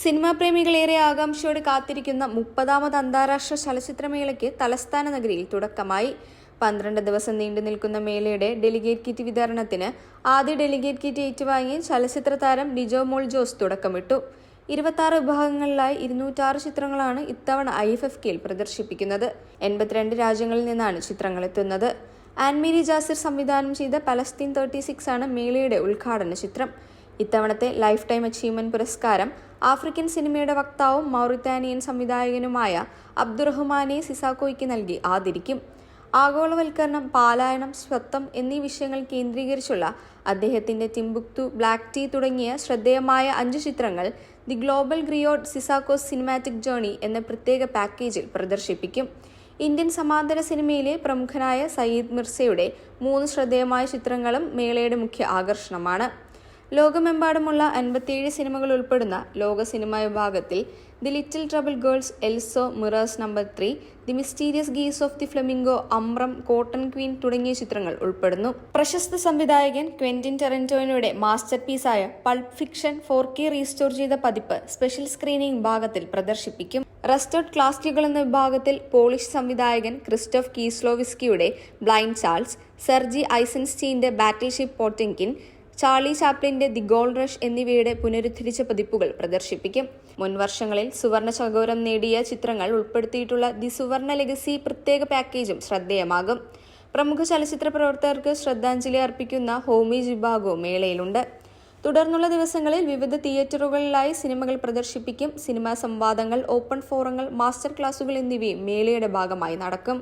Cinema പ്രേമികളേറെ ആകാംക്ഷയോടെ കാത്തിരിക്കുന്ന മുപ്പതാമത് അന്താരാഷ്ട്ര ചലച്ചിത്രമേളയ്ക്ക് തലസ്ഥാന നഗരിയിൽ തുടക്കമായി. പന്ത്രണ്ട് ദിവസം നീണ്ടു നിൽക്കുന്ന മേളയുടെ ഡെലിഗേറ്റ് കിറ്റ് വിതരണത്തിന് ആദ്യ ഡെലിഗേറ്റ് കിറ്റ് ഏറ്റുവാങ്ങി ചലച്ചിത്ര താരം ഡിജോ മോൾ ജോസ് തുടക്കമിട്ടു. ഇരുപത്തി വിഭാഗങ്ങളിലായി ഇരുന്നൂറ്റാറ് ചിത്രങ്ങളാണ് ഇത്തവണ ഐ എഫ് എഫ് കെയിൽ പ്രദർശിപ്പിക്കുന്നത്. എൺപത്തിരണ്ട് രാജ്യങ്ങളിൽ നിന്നാണ് ചിത്രങ്ങൾ എത്തുന്നത്. ആൻമേരി ജാസിർ സംവിധാനം ചെയ്ത പലസ്തീൻ തേർട്ടി സിക്സ് ആണ് മേളയുടെ ഉദ്ഘാടന ചിത്രം. ഇത്തവണത്തെ ലൈഫ് ടൈം അച്ചീവ്മെന്റ് പുരസ്കാരം ആഫ്രിക്കൻ സിനിമയുടെ വക്താവും മൗറിത്താനിയൻ സംവിധായകനുമായ അബ്ദുറഹ്മാനെ സിസാക്കോയ്ക്ക് നൽകി ആദരിക്കും. ആഗോളവൽക്കരണം പാലായനം സ്വത്വം എന്നീ വിഷയങ്ങൾ കേന്ദ്രീകരിച്ചുള്ള അദ്ദേഹത്തിന്റെ ടിംബുക്തു ബ്ലാക്ക് ടീ തുടങ്ങിയ ശ്രദ്ധേയമായ അഞ്ച് ചിത്രങ്ങൾ the global griot Sissako's cinematic journey എന്ന പ്രത്യേക പാക്കേജിൽ പ്രദർശിപ്പിക്കും. ഇന്ത്യൻ സമാന്തര സിനിമയിലെ പ്രമുഖനായ സയ്യിദ് മിർസയുടെ മൂന്ന് ശ്രദ്ധേയമായ ചിത്രങ്ങളും മേളയുടെ മുഖ്യ ആകർഷണമാണ്. ലോകമെമ്പാടുമുള്ള അൻപത്തിയേഴ് സിനിമകൾ ഉൾപ്പെടുന്ന ലോക സിനിമാ വിഭാഗത്തിൽ the little trouble girls also mirrors number three the mysterious gaze of the flamingo Amrum cotton queen തുടങ്ങിയ ചിത്രങ്ങൾ ഉൾപ്പെടുന്നു. പ്രശസ്ത സംവിധായകൻ ക്വെന്റിൻ ടെറന്റോയിനോയുടെ master പീസായ pulp fiction four K restore ചെയ്ത പതിപ്പ് സ്പെഷ്യൽ സ്ക്രീനിംഗ് വിഭാഗത്തിൽ പ്രദർശിപ്പിക്കും. റെസ്റ്റോർഡ് ക്ലാസിക്കുകൾ എന്ന വിഭാഗത്തിൽ പോളിഷ് സംവിധായകൻ ക്രിസ്റ്റോഫ് കീസ്ലോവിസ്കിയുടെ ബ്ലൈൻഡ് ചാൾസ് സെർജി ഐസൻസ്റ്റീന്റെ ബാറ്റിൽഷിപ്പ് പോട്ടിങ്കിൻ ചാർലി ചാപ്ലിന്റെ ദി ഗോൾഡ് റഷ് എന്നിവയുടെ പുനരുദ്ധരിച്ച പതിപ്പുകൾ പ്രദർശിപ്പിക്കും. മുൻ വർഷങ്ങളിൽ സുവർണ ചകോരം നേടിയ ചിത്രങ്ങൾ ഉൾപ്പെടുത്തിയിട്ടുള്ള ദി സുവർണ ലെഗസി പ്രത്യേക പാക്കേജും ശ്രദ്ധേയമാകും. പ്രമുഖ ചലച്ചിത്ര പ്രവർത്തകർക്ക് ശ്രദ്ധാഞ്ജലി അർപ്പിക്കുന്ന ഹോമി ജിബാഗോ മേളയിലുണ്ട്. തുടർന്നുള്ള ദിവസങ്ങളിൽ വിവിധ തിയേറ്ററുകളിലായി സിനിമകൾ പ്രദർശിപ്പിക്കും. സിനിമാ സംവാദങ്ങൾ ഓപ്പൺ ഫോറങ്ങൾ മാസ്റ്റർ ക്ലാസുകൾ എന്നിവയും മേളയുടെ ഭാഗമായി നടക്കും.